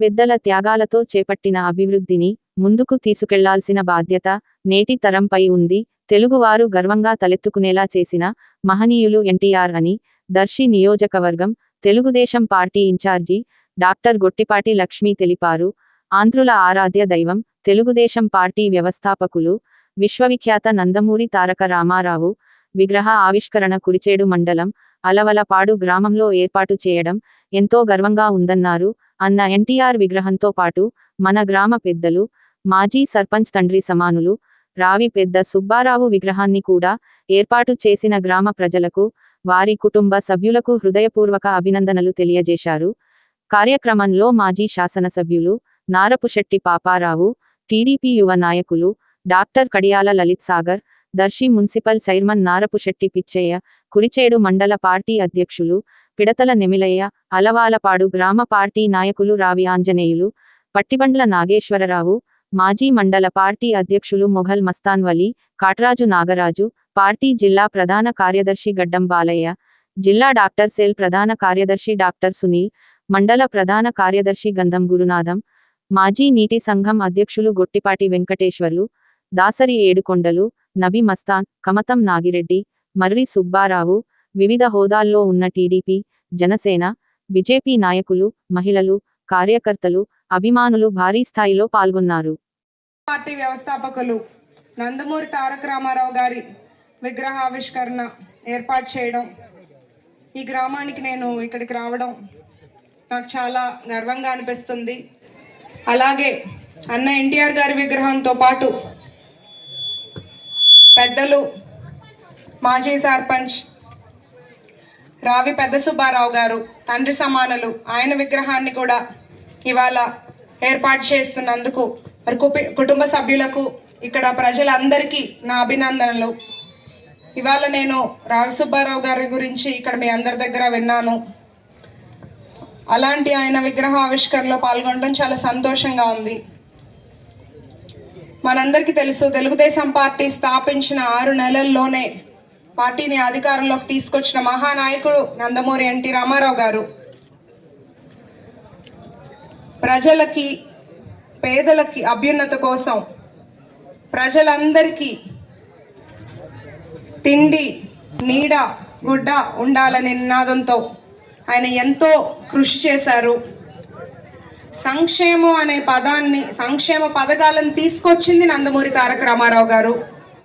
పెద్దల త్యాగాలతో చేపట్టిన అభివృద్ధిని ముందుకు తీసుకెళ్ళాల్సిన బాధ్యత నేటి తరంపై ఉంది. తెలుగువారు గర్వంగా తలెత్తుకునేలా చేసిన మహనీయులు ఎన్టీఆర్ అని దర్శి నియోజకవర్గం Telugu Desam party incharge doctor Gottipati Lakshmi తెలిపారు. ఆంధ్రుల ఆరాధ్య దైవం తెలుగుదేశం పార్టీ వ్యవస్థాపకులు విశ్వవిఖ్యాత నందమూరి తారక రామారావు విగ్రహ ఆవిష్కరణ కురిచేడు మండలం అలవలపాడు గ్రామంలో ఏర్పాటు చేయడం ఎంతో గర్వంగా ఉందన్నారు. అన్న ఎన్టీఆర్ విగ్రహంతో పాటు మన గ్రామ పెద్దలు మాజీ సర్పంచ్ తండ్రి సమానులు రావి పెద్ద సుబ్బారావు విగ్రహాన్ని కూడా ఏర్పాటు చేసిన గ్రామ ప్రజలకు వారి కుటుంబ సభ్యులకు హృదయపూర్వక అభినందనలు తెలియజేశారు. కార్యక్రమంలో మాజీ శాసనసభ్యులు నారపుశెట్టి పాపారావు టీడీపీ యువ నాయకులు doctor Kadiyala Lalit Sagar Darsi municipal chairman Narapusetti Pichaiah Kurichedu మండల పార్టీ అధ్యక్షులు పిడతల నెమిలయ్య అలవాలపాడు గ్రామ పార్టీ నాయకులు రావి ఆంజనేయులు పట్టిబండ్ల నాగేశ్వరరావు మాజీ మండల పార్టీ అధ్యక్షులు మొఘల్ మస్తాన్ వలి కాట్రాజు నాగరాజు పార్టీ జిల్లా ప్రధాన కార్యదర్శి గడ్డం బాలయ్య జిల్లా డాక్టర్ సెల్ ప్రధాన కార్యదర్శి డాక్టర్ సునీల్ మండల ప్రధాన కార్యదర్శి గంధం గురునాథం మాజీ నీటి సంఘం అధ్యక్షులు గొట్టిపాటి వెంకటేశ్వర్లు దాసరి ఏడుకొండలు నబి మస్తాన్ కమతం నాగిరెడ్డి మర్రి సుబ్బారావు వివిధ హోదాల్లో ఉన్న టీడీపీ జనసేన బీజేపీ నాయకులు మహిళలు కార్యకర్తలు అభిమానులు భారీ స్థాయిలో పాల్గొన్నారు. పార్టీ వ్యవస్థాపకులు నందమూరి తారక రామారావు గారి విగ్రహావిష్కరణ ఏర్పాటు చేయడం ఈ గ్రామానికి నేను ఇక్కడికి రావడం నాకు చాలా గర్వంగా అనిపిస్తుంది. అలాగే అన్న ఎన్టీఆర్ గారి విగ్రహంతో పాటు పెద్దలు మాజీ సర్పంచ్ రావి పెద్ద సుబ్బారావు గారు తండ్రి సమానులు ఆయన విగ్రహాన్ని కూడా ఇవాళ ఏర్పాటు చేస్తున్నందుకు మరి కుటుంబ సభ్యులకు ఇక్కడ ప్రజలందరికీ నా అభినందనలు. ఇవాళ నేను రావి సుబ్బారావు గారి గురించి ఇక్కడ మీ అందరి దగ్గర విన్నాను. అలాంటి ఆయన విగ్రహ ఆవిష్కరణలో పాల్గొనడం చాలా సంతోషంగా ఉంది. మనందరికీ తెలుసు తెలుగుదేశం పార్టీ స్థాపించిన ఆరు నెలల్లోనే పార్టీని అధికారంలోకి తీసుకొచ్చిన మహానాయకుడు నందమూరి ఎన్టీ రామారావు గారు. ప్రజలకి పేదలకి అభ్యున్నత కోసం ప్రజలందరికీ తిండి నీడ గుడ్డ ఉండాలనే నినాదంతో ఆయన ఎంతో కృషి చేశారు. సంక్షేమం అనే పదాన్ని సంక్షేమ పథకాలను తీసుకొచ్చింది నందమూరి తారక రామారావు గారు.